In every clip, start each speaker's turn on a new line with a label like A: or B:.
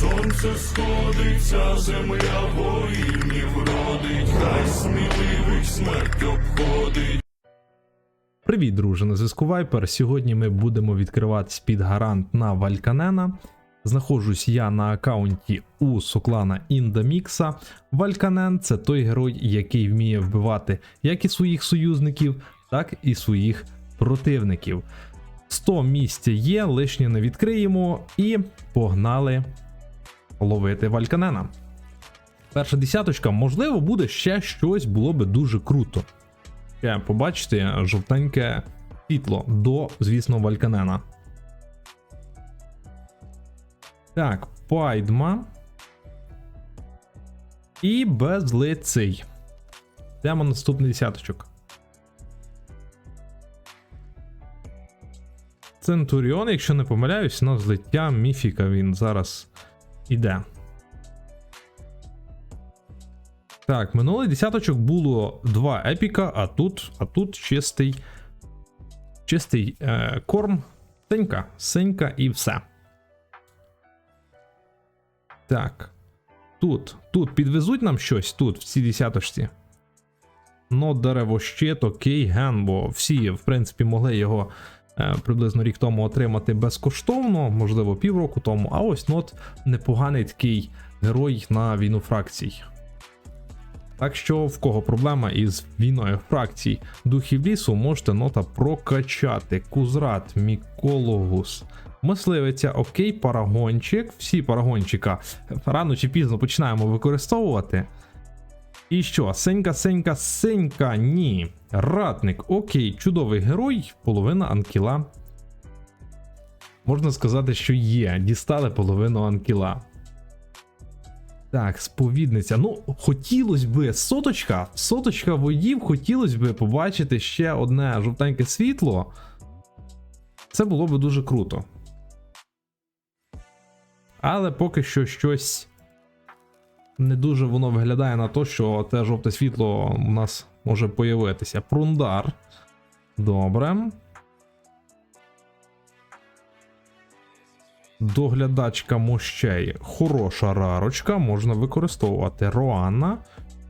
A: сонце сходиться, земля воїнів родить, хай сміливих смерть обходить.
B: Привіт, друже, на зв'язку Вайпер. Сьогодні ми будемо відкривати спідгарант на Вальканена. Знаходжусь я на аккаунті у Соклана Індамікса. Вальканен це той герой, який вміє вбивати як і своїх союзників, так і своїх противників. 100 місця є, лишнє не відкриємо і погнали ловити Вальканена. Перша десяточка, можливо, буде ще щось, було би дуже круто. Ще побачите жовтеньке світло до, звісно, Вальканена. Так, Пайдма. І безлиций. Йдемо наступний десяточок. Центуріон, якщо не помиляюсь, на злиття міфіка він зараз іде. Так, минулий десяточок було два епіка, а тут, а тут чистий. Чистий е, корм, синька, синька і все. Так. Тут, тут підвезуть нам щось тут, в цій десяточці. Ну, деревощит, окей, ген, бо всі, в принципі, могли його приблизно рік тому отримати безкоштовно, можливо, півроку тому. А ось нот непоганий такий герой на війну фракцій. Так що в кого проблема із війною фракцій духів лісу, можете нота прокачати. Кузрат, мікологус, мисливиця, окей, парагончик. Всі парагончика рано чи пізно починаємо використовувати. І що? Сенька, сенька, сенька, ні. Ратник, окей, чудовий герой, половина анкіла. Можна сказати, що є. Дістали половину анкіла. Так, сповідниця. Ну, хотілося би соточка, соточка водів, хотілося би побачити ще одне жовтеньке світло. Це було би дуже круто. Але поки що щось не дуже воно виглядає на те, що те жовте світло у нас може появитися. Прундар. Добре. Доглядачка мощей. Хороша рарочка, можна використовувати. Роанна.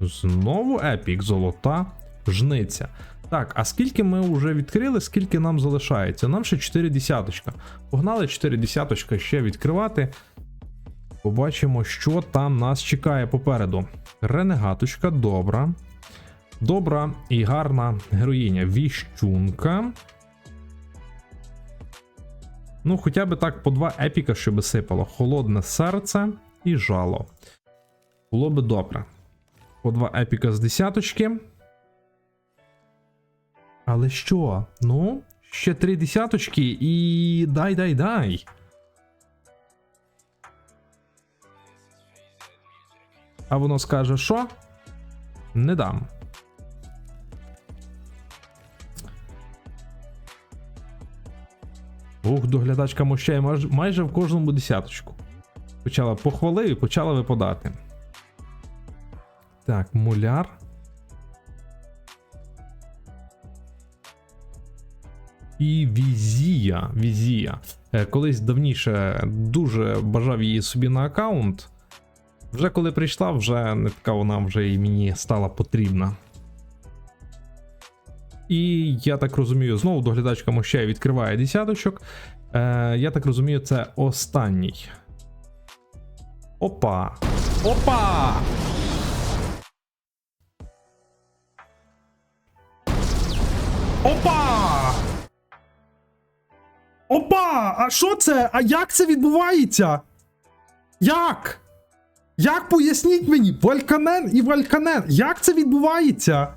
B: Знову епік, золота, жниця. Так, а скільки ми вже відкрили, скільки нам залишається? Нам ще 4 десяточка. Погнали 4 десяточка ще відкривати. Побачимо, що там нас чекає попереду. Ренегаточка, добра. Добра і гарна героїня. Віщунка. Ну, хоча б так по два епіка, щоб сипало. Холодне серце і жало. Було би добре. По два епіка з десяточки. Але що? Ну, ще три десяточки і. дай, дай, дай. А воно скаже, що? Не дам. Ух, доглядачка майже, майже в кожному десяточку. Почала похвалив і почала випадати. Так, муляр. І візія. Візія. Е, Колись давніше дуже бажав її собі на аккаунт. Вже коли прийшла, вже не така вона вже і мені стала потрібна. І я так розумію, знову доглядачка мощей відкриває десяточок. Е, я так розумію, це останній. Опа! Опа!
C: Опа! Опа! А що це? А як це відбувається? Як? Як поясніть мені? Вальканен і Вальканен. Як це відбувається?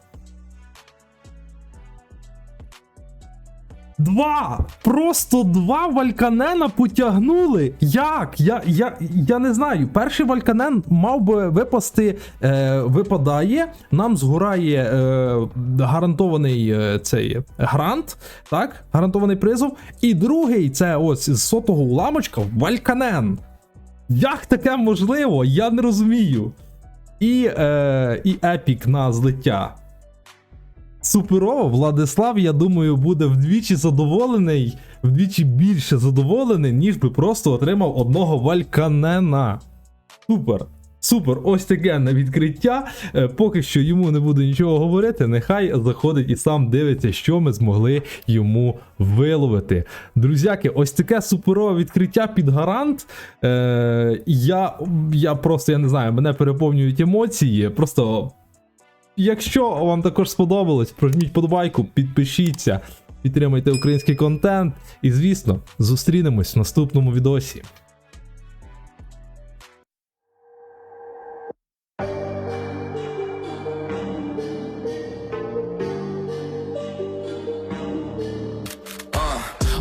C: Два! Просто два Вальканена потягнули. Як? Я я, я не знаю. Перший Вальканен мав би випасти, е, випадає, нам згорає е, гарантований е, цей грант, так? Гарантований призов. І другий це ось з сотого уламочка Вальканен. Як таке можливо? Я не розумію. І, е, і епік на злиття.
B: суперово. Владислав, я думаю, буде вдвічі задоволений, вдвічі більше задоволений, ніж би просто отримав одного вальканена. Супер. Супер, ось таке на відкриття. Е, Поки що йому не буду нічого говорити. Нехай заходить і сам дивиться, що ми змогли йому виловити. Друзяки, ось таке суперове відкриття під гарант. Е, я, я просто я не знаю, мене переповнюють емоції. Просто Якщо вам також сподобалось, прожміть подобайку, підпишіться, підтримайте український контент. І, звісно, зустрінемось в наступному відосі.